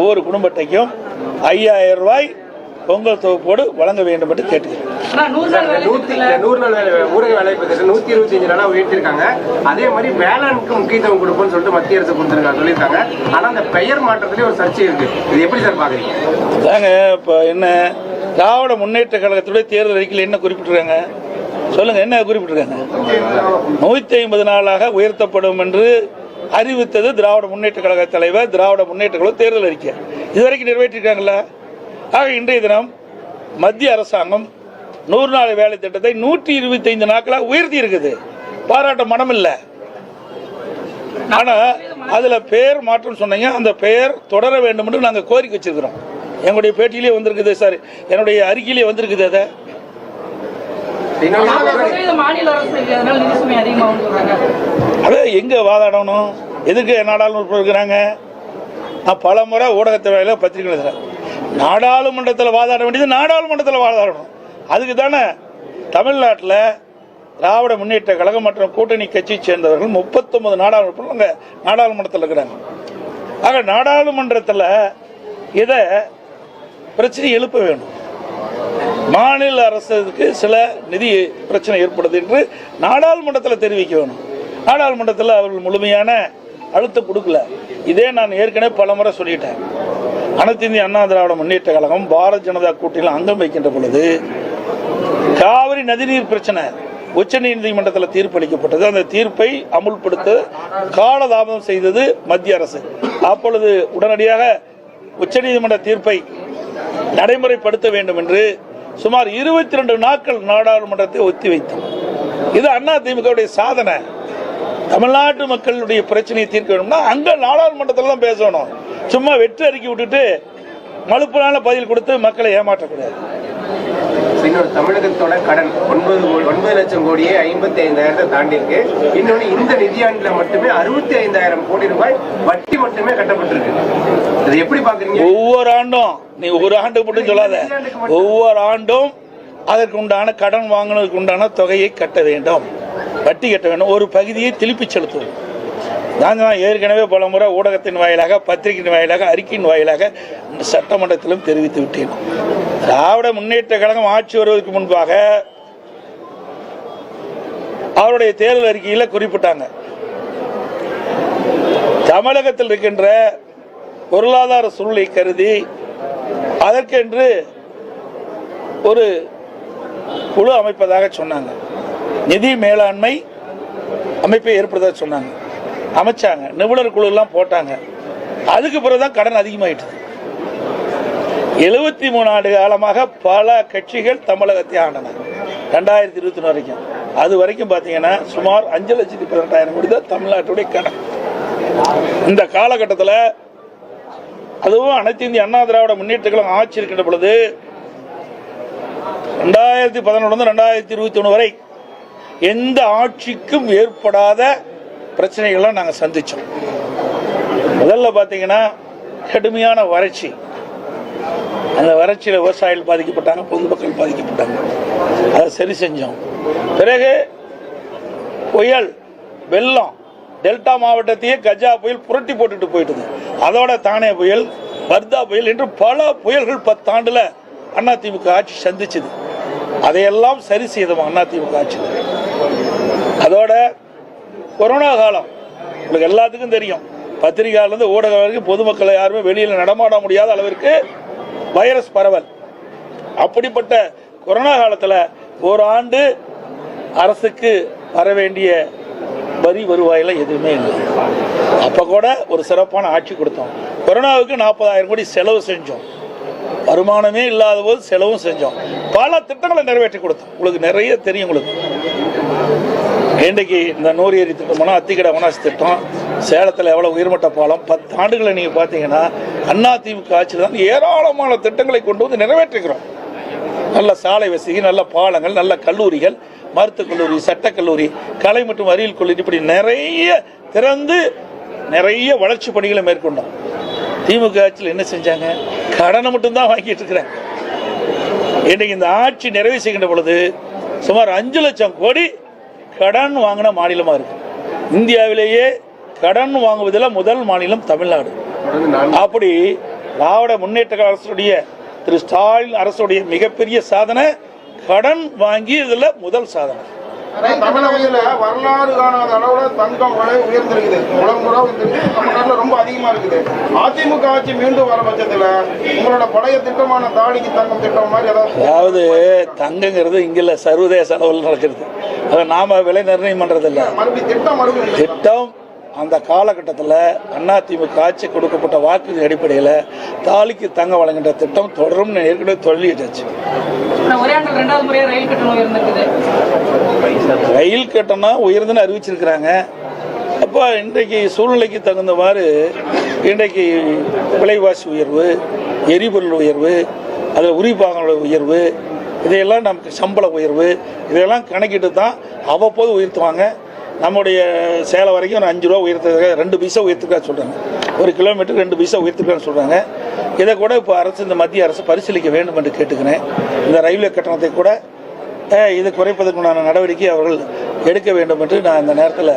ஒவ்வொரு குடும்பத்தையும் ஐயாயிரம் ரூபாய் பொங்கல் தொகுப்போடு வழங்க வேண்டும் என்று கேட்டுக்கிறேன். நூத்தி நூத்தி அதே மாதிரி வேளாண்க்கு முக்கியத்துவம் கொடுப்போம்னு சொல்லிட்டு மத்திய அரசு கொடுத்திருக்காங்க சொல்லியிருக்காங்க. ஆனா அந்த பெயர் மாற்றத்திலேயே ஒரு சர்ச்சை இருக்கு. இது எப்படி சார் பாக்குறீங்க? அதாங்க இப்போ என்ன திராவிட முன்னேற்ற கழகத்துடைய தேர்தல் அறிக்கையில் என்ன குறிப்பிட்டிருக்காங்க? சொல்லுங்க என்ன குறிப்பிட்டிருக்காங்க? நூற்றி ஐம்பது நாளாக உயர்த்தப்படும் என்று அறிவித்தது திராவிட முன்னேற்ற கழக தலைவர் திராவிட முன்னேற்ற கழக தேர்தல் அறிக்கை. இதுவரைக்கும் நிறைவேற்றிருக்காங்களா ஆக இன்றைய தினம் மத்திய அரசாங்கம் நூறு நாள் வேலை திட்டத்தை நூற்றி இருபத்தைந்து நாட்களாக உயர்த்தி இருக்குது. பாராட்ட மனம் இல்லை ஆனா அதுல பெயர் மாற்றம் சொன்னீங்க அந்த பெயர் தொடர வேண்டும் என்று நாங்க கோரிக்கை வச்சிருக்கிறோம். எங்களுடைய பேட்டியிலே வந்திருக்குது சார். என்னுடைய அறிக்கையிலே வந்திருக்குது அதை. அது எங்க வாதாடணும்? எதுக்கு நாடாளுமன்ற இருக்கிறாங்க? நான் பல முறை ஊடகத்தை பத்திரிகை எழுதுறேன். நாடாளுமன்றத்தில் வாதாட வேண்டியது நாடாளுமன்றத்தில் வாதாடணும். அதுக்கு தானே தமிழ்நாட்டில் திராவிட முன்னேற்ற கழகம் மற்றும் கூட்டணி கட்சியை சேர்ந்தவர்கள் முப்பத்தொன்பது நாடாளுமன்ற அங்கே நாடாளுமன்றத்தில் இருக்கிறாங்க. ஆக நாடாளுமன்றத்தில் இதை பிரச்சனை எழுப்ப வேணும் மாநில அரசுக்கு சில நிதி பிரச்சனை ஏற்படுது என்று நாடாளுமன்றத்தில் தெரிவிக்க வேணும். நாடாளுமன்றத்தில் அவர்கள் முழுமையான அழுத்தம் கொடுக்கல. இதே நான் ஏற்கனவே பல முறை சொல்லிட்டேன். அனைத்து இந்திய அண்ணா திராவிட முன்னேற்ற கழகம் பாரத் ஜனதா கூட்டணியில் அங்கம் வைக்கின்ற பொழுது காவிரி நதிநீர் பிரச்சனை உச்ச நீதிமன்றத்தில் தீர்ப்பளிக்கப்பட்டது. அந்த தீர்ப்பை அமுல்படுத்த காலதாமதம் செய்தது மத்திய அரசு. அப்பொழுது உடனடியாக உச்சநீதிமன்ற தீர்ப்பை நடைமுறைப்படுத்த வேண்டும் என்று சுமார் இருபத்தி ரெண்டு நாட்கள் நாடாளுமன்றத்தை ஒத்தி வைத்தோம் இது அண்ணா திமுகவுடைய சாதனை. தமிழ்நாட்டு மக்களுடைய பிரச்சனையை தீர்க்க வேணும்னா அங்க நாடாளுமன்றத்தில் தான் பேசணும். சும்மா வெற்றி அறிக்கை விட்டுட்டு மலுப்பினால பதில் கொடுத்து மக்களை ஏமாற்றக்கூடாது. இன்னொரு தமிழகத்தோட கடன் ஒன்பது ஒன்பது லட்சம் கோடியே ஐம்பத்தி ஐந்தாயிரத்தை தாண்டி இருக்கு இன்னொன்னு இந்த நிதியாண்டுல மட்டுமே அறுபத்தி ஐந்தாயிரம் கோடி ரூபாய் வட்டி மட்டுமே கட்டப்பட்டிருக்கு. இது எப்படி பாக்குறீங்க ஒவ்வொரு ஆண்டும் நீ ஒரு ஆண்டு மட்டும் சொல்லாத. ஒவ்வொரு ஆண்டும் அதற்கு உண்டான கடன் வாங்கினதுக்கு உண்டான தொகையை கட்ட வேண்டும். வட்டி கட்ட வேண்டும். ஒரு பகுதியை திருப்பி செலுத்துவது. நான் தான் ஏற்கனவே பல முறை ஊடகத்தின் வாயிலாக பத்திரிகையின் வாயிலாக அறிக்கையின் வாயிலாக சட்டமன்றத்திலும் தெரிவித்து விட்டேன். திராவிட முன்னேற்ற கழகம் ஆட்சி வருவதற்கு முன்பாக அவருடைய தேர்தல் அறிக்கையில் குறிப்பிட்டாங்க. தமிழகத்தில் இருக்கின்ற பொருளாதார சூழலை கருதி அதற்கென்று ஒரு குழு அமைப்பதாக சொன்னாங்க. நிதி மேலாண்மை அமைப்பை ஏற்படுத்த சொன்னாங்க. அமைச்சாங்க. நிபுணர் குழுலாம் போட்டாங்க. அதுக்கு பிறகுதான் கடன் அதிகமாயிட்டது. எழுபத்தி மூணு ஆண்டு காலமாக பல கட்சிகள் தமிழகத்தை ஆண்டன. ரெண்டாயிரத்தி இருபத்தி வரைக்கும். அது வரைக்கும் பார்த்தீங்கன்னா சுமார் அஞ்சு லட்சத்தி பதினெட்டாயிரம் கோடி தான் தமிழ்நாட்டுடைய கடன். இந்த காலகட்டத்தில் அதுவும் அனைத்து இந்திய அண்ணா திராவிட முன்னேற்றங்களும் ஆட்சி இருக்கின்ற பொழுது ரெண்டாயிரத்தி பதினொன்று ரெண்டாயிரத்தி இருபத்தி ஒன்று வரை எந்த ஆட்சிக்கும் ஏற்படாத பிரச்சனைகளை நாங்கள் சந்தித்தோம் முதல்ல பார்த்தீங்கன்னா கடுமையான வறட்சி. அந்த வறட்சியில் விவசாயிகள் பாதிக்கப்பட்டாங்க பொதுமக்கள் பாதிக்கப்பட்டாங்க. அதை சரி செஞ்சோம். பிறகு புயல் வெள்ளம் டெல்டா மாவட்டத்தையே கஜா புயல் புரட்டி போட்டுட்டு போயிட்டுது. அதோட தானே புயல் வர்தா புயல் என்று பல புயல்கள் பத்தாண்டுல அதிமுக ஆட்சி சந்திச்சது. அதையெல்லாம் சரி செய்தோம் அதிமுக ஆட்சியில். அதோட கொரோனா காலம் உங்களுக்கு எல்லாத்துக்கும் தெரியும். பத்திரிகையிலேருந்து ஊடக வரைக்கும் பொதுமக்களை யாருமே வெளியில் நடமாட முடியாத அளவிற்கு வைரஸ் பரவல். அப்படிப்பட்ட கொரோனா காலத்தில் ஒரு ஆண்டு அரசுக்கு வர வேண்டிய வரி வருவாயில் எதுவுமே இல்லை. அப்போ கூட ஒரு சிறப்பான ஆட்சி கொடுத்தோம். கொரோனாவுக்கு நாற்பதாயிரம் கோடி செலவு செஞ்சோம். வருமானமே இல்லாத போது செலவும் செஞ்சோம். பல திட்டங்களை நிறைவேற்றி கொடுத்தோம். உங்களுக்கு நிறைய தெரியும் உங்களுக்கு. இன்றைக்கு இந்த நூறு ஏரி திட்டம்னா அத்திக்கடை வனாசி திட்டம். சேலத்தில் எவ்வளோ உயிர்மட்ட பாலம்? பத்து ஆண்டுகளை நீங்கள் பார்த்தீங்கன்னா அண்ணா திமுக ஆட்சியில் தான் ஏராளமான திட்டங்களை கொண்டு வந்து நிறைவேற்றுகிறோம் நல்ல சாலை வசதி நல்ல பாலங்கள் நல்ல கல்லூரிகள் மருத்துவக் கல்லூரி சட்டக்கல்லூரி கலை மற்றும் அறிவியல் கல்லூரி இப்படி நிறைய திறந்து நிறைய வளர்ச்சி பணிகளை மேற்கொண்டோம். திமுக ஆட்சியில் என்ன செஞ்சாங்க? கடனை மட்டும்தான் வாங்கிட்டு இருக்கிறாங்க இன்றைக்கு இந்த ஆட்சி நிறைவு செய்கின்ற பொழுது சுமார் அஞ்சு லட்சம் கோடி கடன் வாங்கின மாநிலமாக இருக்கு. இந்தியாவிலேயே கடன் வாங்குவதில் முதல் மாநிலம் தமிழ்நாடு. அப்படி திராவிட முன்னேற்ற அரசுடைய திரு ஸ்டாலின் அரசுடைய மிகப்பெரிய சாதனை கடன் வாங்கி இதில் முதல் சாதனை. தமிழகத்துல வரலாறு காணாத அளவுல தங்கம் விலை உயர்ந்திருக்குது. உலகம் கூட உயர்ந்திருக்கு தமிழ்நாட்டுல ரொம்ப அதிகமா இருக்குது. அதிமுக ஆட்சி மீண்டும் வர பட்சத்துல உங்களோட பழைய திட்டமான தாலிக்கு தங்கம் திட்டம் மாதிரி ஏதாவது அதாவது தங்கங்கிறது இங்க இல்ல சர்வதேச அளவில் நடக்கிறது. அதை நாம விலை நிர்ணயம் பண்றது இல்ல திட்டம். திட்டம் அந்த காலகட்டத்தில் அதிமுக ஆட்சி கொடுக்கப்பட்ட வாக்கு அடிப்படையில் தாலிக்கு தங்க வழங்குகின்ற திட்டம் தொடரும் ஏற்கனவே சொல்லிட்டாச்சு ரயில் கட்டணம் உயர்ந்துன்னு அறிவிச்சிருக்கிறாங்க. அப்போ இன்றைக்கு சூழ்நிலைக்கு தகுந்தவாறு இன்றைக்கு விலைவாசி உயர்வு எரிபொருள் உயர்வு அதில் உரிபாகங்கள உயர்வு இதையெல்லாம் நமக்கு சம்பள உயர்வு இதையெல்லாம் கணக்கிட்டு தான் அவ்வப்போது உயர்த்துவாங்க. நம்முடைய சேலை வரைக்கும் ஒரு அஞ்சு ரூபா உயர்த்துறதுக்காக ரெண்டு பைசா உயர்த்துக்கா சொல்கிறாங்க ஒரு கிலோமீட்டருக்கு ரெண்டு பைசா உயர்த்துக்கான்னு சொல்கிறாங்க இதை கூட இப்போ அரசு இந்த மத்திய அரசு பரிசீலிக்க வேண்டும் என்று கேட்டுக்கிறேன். இந்த ரயில்வே கட்டணத்தை கூட இது குறைப்பதற்குண்டான நடவடிக்கை அவர்கள் எடுக்க வேண்டும் என்று நான் இந்த நேரத்தில்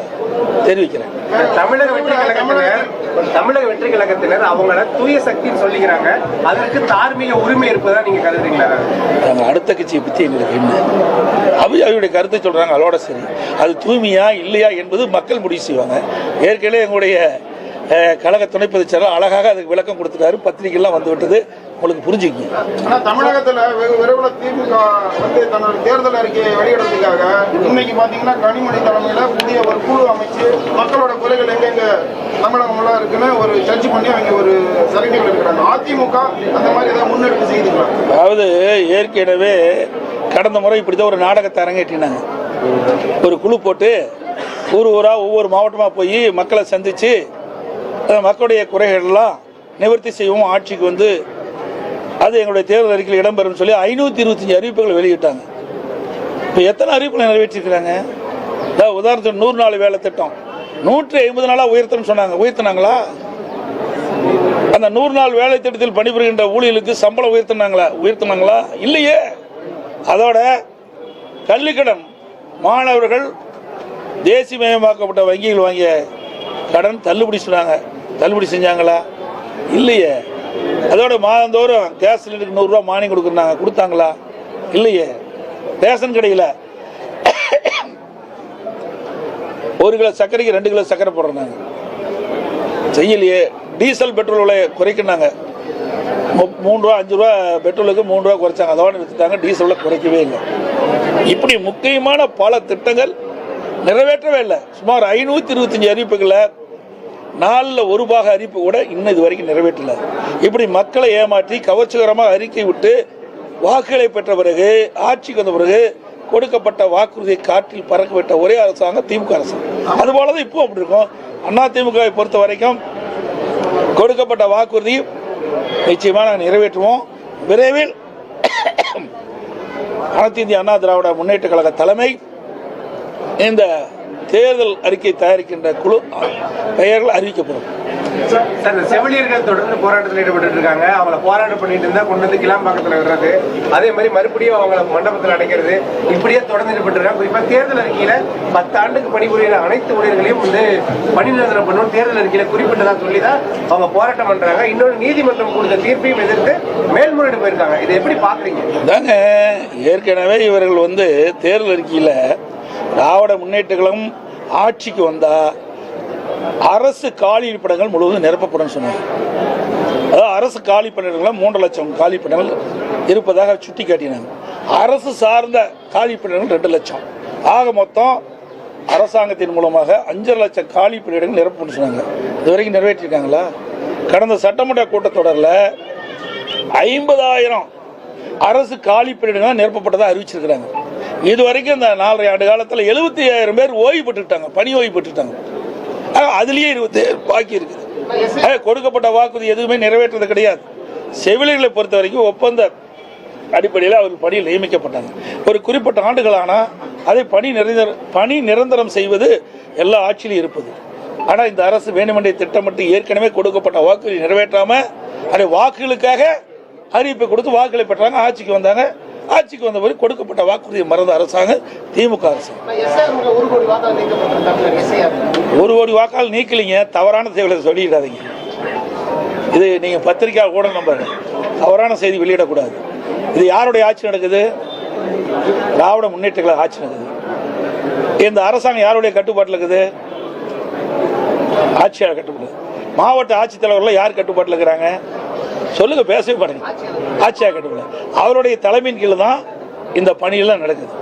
தெரிவிக்கிறேன். தமிழக வெற்றி கழகத்தினர் தமிழக வெற்றி கழகத்தினர் அவங்கள தூய சக்தின்னு சொல்லிக்கிறாங்க. அதற்கு தார்மீக உரிமை இருப்பதா நீங்க கருதுறீங்களா? நாங்கள் அடுத்த கட்சியை பற்றி எங்களுக்கு என்ன? அவை அவருடைய கருத்தை சொல்கிறாங்க அதோட சரி. அது தூய்மையா இல்லையா என்பது மக்கள் முடிவு செய்வாங்க. ஏற்கனவே எங்களுடைய கழக துணை பொதுச் செயலாளர் அழகாக அதுக்கு விளக்கம் கொடுத்துட்டாரு. பத்திரிகைலாம் வந்து விட்டது. உங்களுக்கு புரிஞ்சுக்கங்க ஆனா தமிழகத்துல வெகு விரைவில் திமுக வந்து தன்னோட தேர்தல் அறிக்கையை வெளியிடுறதுக்காக இன்னைக்கு பாத்தீங்கன்னா கனிமொழி தலைமையில புதிய ஒரு குழு அமைச்சு மக்களோட குறைகள் எங்கெங்க தமிழகம்லாம் இருக்குன்னு ஒரு சர்ச் பண்ணி அவங்க ஒரு சரிகள் இருக்கிறாங்க. அதிமுக அந்த மாதிரி ஏதாவது முன்னெடுப்பு செய்துங்களா? அதாவது ஏற்கனவே கடந்த முறை இப்படி தான் ஒரு நாடகத்தை அரங்கேற்றினாங்க. ஒரு குழு போட்டு ஊர் ஊராக ஒவ்வொரு மாவட்டமாக போய் மக்களை சந்தித்து மக்களுடைய குறைகள்லாம் நிவர்த்தி செய்யவும் ஆட்சிக்கு வந்து அது எங்களுடைய தேர்தல் அறிக்கையில் இடம்பெறும் சொல்லி ஐநூற்றி இருபத்தஞ்சி அறிவிப்புகள் வெளியிட்டாங்க. இப்போ எத்தனை அறிவிப்புகளை நிறைவேற்றிருக்கிறாங்க? அதாவது உதாரணத்துக்கு நூறு நாள் வேலை திட்டம். நூற்றி ஐம்பது நாளாக உயர்த்தணும்னு சொன்னாங்க. உயர்த்தினாங்களா? அந்த நூறு நாள் வேலை திட்டத்தில் பணிபுரிகின்ற ஊழியர்களுக்கு சம்பளம் உயர்த்தினாங்களா? உயர்த்தினாங்களா? இல்லையே. அதோட கல்விக்கடன் மாணவர்கள் தேசியமயமாக்கப்பட்ட வங்கிகள் வாங்கிய கடன் தள்ளுபடி சொன்னாங்க. தள்ளுபடி செஞ்சாங்களா? இல்லையே. அதோட மாதந்தோறும் கேஸ் சிலிண்டருக்கு நூறுரூவா மானியம் கொடுக்குறாங்க கொடுத்தாங்களா? இல்லையே. ரேஷன் கடையில் ஒரு கிலோ சர்க்கரைக்கு ரெண்டு கிலோ சர்க்கரை போடுறாங்க செய்யலையே. டீசல் பெட்ரோல் விலை குறைக்கினாங்க மூணு ரூபா அஞ்சு ரூபா பெட்ரோலுக்கு மூணு ரூபா குறைச்சாங்க. அதோட நிறுத்திட்டாங்க டீசல் குறைக்கவே இல்லை. இப்படி முக்கியமான பல திட்டங்கள் நிறைவேற்றவே இல்லை. சுமார் ஐநூற்றி இருபத்தஞ்சி அறிவிப்புகளை நாளில் ஒரு பாக அறிவிப்பு கூட இன்னும் இது வரைக்கும் நிறைவேற்றல. இப்படி மக்களை ஏமாற்றி கவர்ச்சிகரமாக அறிக்கை விட்டு வாக்குகளை பெற்ற பிறகு ஆட்சிக்கு வந்த பிறகு கொடுக்கப்பட்ட வாக்குறுதியை காற்றில் பறக்க விட்ட ஒரே அரசாங்கம் திமுக அரசாங்கம் அதுபோல தான் இப்போ அப்படி இருக்கும். அண்ணா திமுகவை பொறுத்த வரைக்கும் கொடுக்கப்பட்ட வாக்குறுதி நிச்சயமாக நாங்கள் நிறைவேற்றுவோம். விரைவில் அனைத்து இந்திய அண்ணா திராவிட முன்னேற்ற கழக தலைமை இந்த தேர்தல் அறிக்கை தயாரிக்கின்ற குழு பெயர்கள் அறிவிக்கப்படும். செவிலியர்கள் தொடர்ந்து போராட்டத்தில் ஈடுபட்டு இருக்காங்க. அவங்கள போராட்டம் பண்ணிட்டு இருந்தா கொண்டு வந்து கிளாம்பாக்கத்தில் விடுறது. அதே மாதிரி மறுபடியும் அவங்கள மண்டபத்தில் அடைக்கிறது. இப்படியே தொடர்ந்து ஈடுபட்டு இருக்காங்க. குறிப்பா தேர்தல் அறிக்கையில பத்து ஆண்டுக்கு பணிபுரிகிற அனைத்து ஊழியர்களையும் வந்து பணி நிரந்தரம் பண்ணணும். தேர்தல் அறிக்கையில குறிப்பிட்டதா சொல்லி தான் அவங்க போராட்டம் பண்றாங்க. இன்னொரு நீதிமன்றம் கொடுத்த தீர்ப்பையும் எதிர்த்து மேல்முறையீடு போயிருக்காங்க. இதை எப்படி பாக்குறீங்க? தாங்க ஏற்கனவே இவர்கள் வந்து தேர்தல் அறிக்கையில் திராவிட முன்னேற்றங்களும் ஆட்சிக்கு வந்தால் அரசு காலி இருப்பிடங்கள் முழுவதும் நிரப்பப்படும் சொன்னாங்க. அதாவது அரசு காலி பணியிடங்கள் மூன்று லட்சம் காலி பணியிடங்கள் இருப்பதாக சுட்டி காட்டினாங்க. அரசு சார்ந்த காலி பணியிடங்கள் ரெண்டு லட்சம். ஆக மொத்தம் அரசாங்கத்தின் மூலமாக அஞ்சரை லட்சம் காலி பணியிடங்கள் நிரப்பப்படும் சொன்னாங்க. இது வரைக்கும் நிறைவேற்றிருக்காங்களா? கடந்த சட்டமன்ற கூட்டத்தொடரில் ஐம்பதாயிரம் அரசு காலி பணியிடங்கள் நிரப்பப்பட்டதாக அறிவிச்சிருக்கிறாங்க. இது வரைக்கும் இந்த நாலரை ஆண்டு காலத்தில் எழுபத்தி ஐயாயிரம் பேர் ஓய்வு பெற்றுட்டாங்க பணி ஓய்வு பெற்றுட்டாங்க ஆக, அதுலயே இருபத்தி பாக்கி இருக்குது. ஆக, கொடுக்கப்பட்ட வாக்குறுதி எதுவுமே நிறைவேற்றது கிடையாது. செவிலியர்களை பொறுத்த வரைக்கும் ஒப்பந்த அடிப்படையில் அவர்கள் பணியில் நியமிக்கப்பட்டாங்க. ஒரு குறிப்பிட்ட ஆண்டுகள் ஆனால் அதை பணி நிரந்தர பணி நிரந்தரம் செய்வது எல்லா ஆட்சியிலும் இருப்பது. ஆனால் இந்த அரசு வேண்டுமென்றே திட்டமிட்டு ஏற்கனவே கொடுக்கப்பட்ட வாக்குறுதி நிறைவேற்றாமல் அதை வாக்குகளுக்காக அறிவிப்பை கொடுத்து வாக்குகளை பெற்றாங்க ஆட்சிக்கு வந்தாங்க. ஆட்சிக்கு வந்த பிறகு கொடுக்கப்பட்ட வாக்குறுதியை மறந்த அரசாங்கம் திமுக அரசாங்கம் ஒரு கோடி வாக்கால் நீக்கலிங்க. தவறான செயலை சொல்லிடாதீங்க இது நீங்க பத்திரிக்கை கூட நம்புங்க தவறான செய்தி வெளியிடக்கூடாது. இது யாருடைய ஆட்சி நடக்குது? திராவிட முன்னேற்ற கழக ஆட்சி நடக்குது. இந்த அரசாங்கம் யாருடைய கட்டுப்பாட்டில் இருக்குது? ஆட்சியாளர் கட்டுப்பாடு. மாவட்ட ஆட்சித்தலைவர்கள் யார் கட்டுப்பாட்டில் இருக்கிறாங்க? சொல்லுங்க பேசவே பாருங்க ஆட்சியாளர் கட்டுப்பாடு அவருடைய தலைமையின் கீழே தான் இந்த பணியெல்லாம் நடக்குது.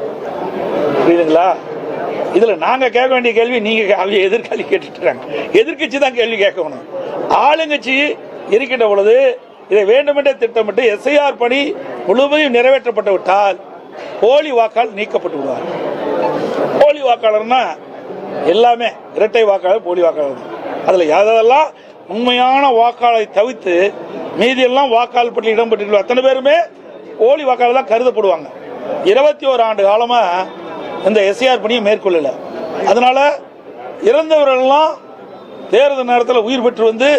புரியுதுங்களா? இதுல நாங்க கேட்க வேண்டிய கேள்வி நீங்க அவங்க எதிர்காலி கேட்டுட்டு எதிர்கட்சி எதிர்க்கட்சி தான் கேள்வி கேட்கணும். ஆளுங்கட்சி இருக்கின்ற பொழுது இதை வேண்டுமென்றே திட்டமிட்டு எஸ்ஐஆர் பணி முழுமையும் நிறைவேற்றப்பட்டு விட்டால் போலி வாக்கால் நீக்கப்பட்டு விடுவார். போலி வாக்காளர்னா எல்லாமே இரட்டை வாக்காளர் போலி வாக்காளர் அதில் அதுல உண்மையான வாக்காளரை தவிர்த்து மீதியெல்லாம் வாக்காளர் பட்டியல் இடம்பெற்றிருக்கிற அத்தனை பேருமே போலி வாக்காளர் தான் கருதப்படுவாங்க. இருபத்தி ஒரு ஆண்டு காலமா இந்த எஸ்ஐஆர் பணியை மேற்கொள்ளல. அதனால இறந்தவர்கள்லாம் தேர்தல் நேரத்தில் உயிர் பெற்று வந்து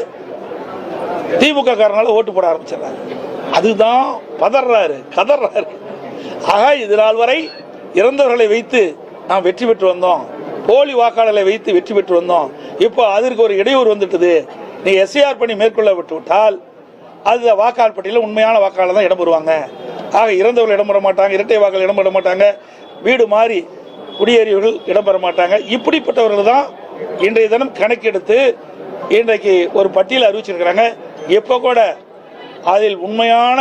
திமுக காரனால ஓட்டு போட ஆரம்பிச்சிடறாங்க. அதுதான் பதறாரு கதறாரு. ஆக இது நாள் வரை இறந்தவர்களை வைத்து நாம் வெற்றி பெற்று வந்தோம். போலி வாக்காளர்களை வைத்து வெற்றி பெற்று வந்தோம். இப்போ அதற்கு ஒரு இடையூறு வந்துட்டது. நீ எஸ்ஐஆர் பணி மேற்கொள்ள விட்டு விட்டால் அது வாக்காளர் பட்டியலில் உண்மையான வாக்காளர் தான் இடம் பெறுவாங்க. ஆக இறந்தவர்கள் இடம் பெற மாட்டாங்க இரட்டை வாக்காளர் இடம் பெற மாட்டாங்க வீடு மாறி குடியேறியவர்கள் இடம் பெற மாட்டாங்க. இப்படிப்பட்டவர்கள் தான் இன்றைய தினம் கணக்கெடுத்து இன்றைக்கு ஒரு பட்டியல் அறிவிச்சிருக்கிறாங்க. எப்போ கூட அதில் உண்மையான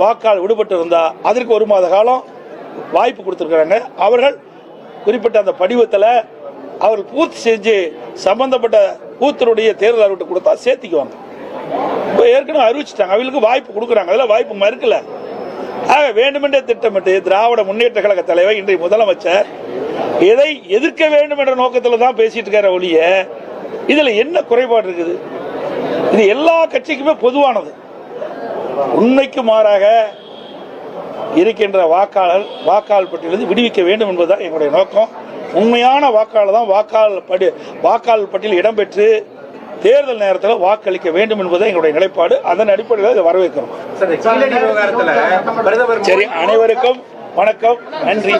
வாக்காளர் விடுபட்டு இருந்தால் அதற்கு ஒரு மாத காலம் வாய்ப்பு கொடுத்துருக்குறாங்க. அவர்கள் குறிப்பிட்ட அந்த படிவத்தில் அவர்கள் பூர்த்தி செஞ்சு சம்பந்தப்பட்ட பூத்தருடைய தேர்தல் அறிவிட்டு கொடுத்தா சேர்த்திக்குவாங்க. இப்போ ஏற்கனவே அறிவிச்சிட்டாங்க. அவங்களுக்கு வாய்ப்பு கொடுக்குறாங்க. அதில் வாய்ப்பு மறுக்கல. ஆக வேண்டுமென்றே திட்டமிட்டு திராவிட முன்னேற்ற கழக தலைவர் இன்றைய முதலமைச்சர் எதை எதிர்க்க வேண்டும் என்ற நோக்கத்தில் தான் பேசிட்டு இருக்கிற ஒழிய இதில் என்ன குறைபாடு இருக்குது? இது எல்லா கட்சிக்குமே பொதுவானது. உண்மைக்கு மாறாக இருக்கின்ற வாக்காளர் வாக்காளர் பட்டியலிருந்து விடுவிக்க வேண்டும் என்பதுதான் எங்களுடைய நோக்கம். உண்மையான வாக்காளர் தான் வாக்காளர் படி வாக்காளர் பட்டியல் இடம்பெற்று தேர்தல் நேரத்தில் வாக்களிக்க வேண்டும் என்பது எங்களுடைய நிலைப்பாடு. அதன் அடிப்படையில் இதை வரவேற்கிறோம். சார் அனைவருக்கும் வணக்கம். நன்றி.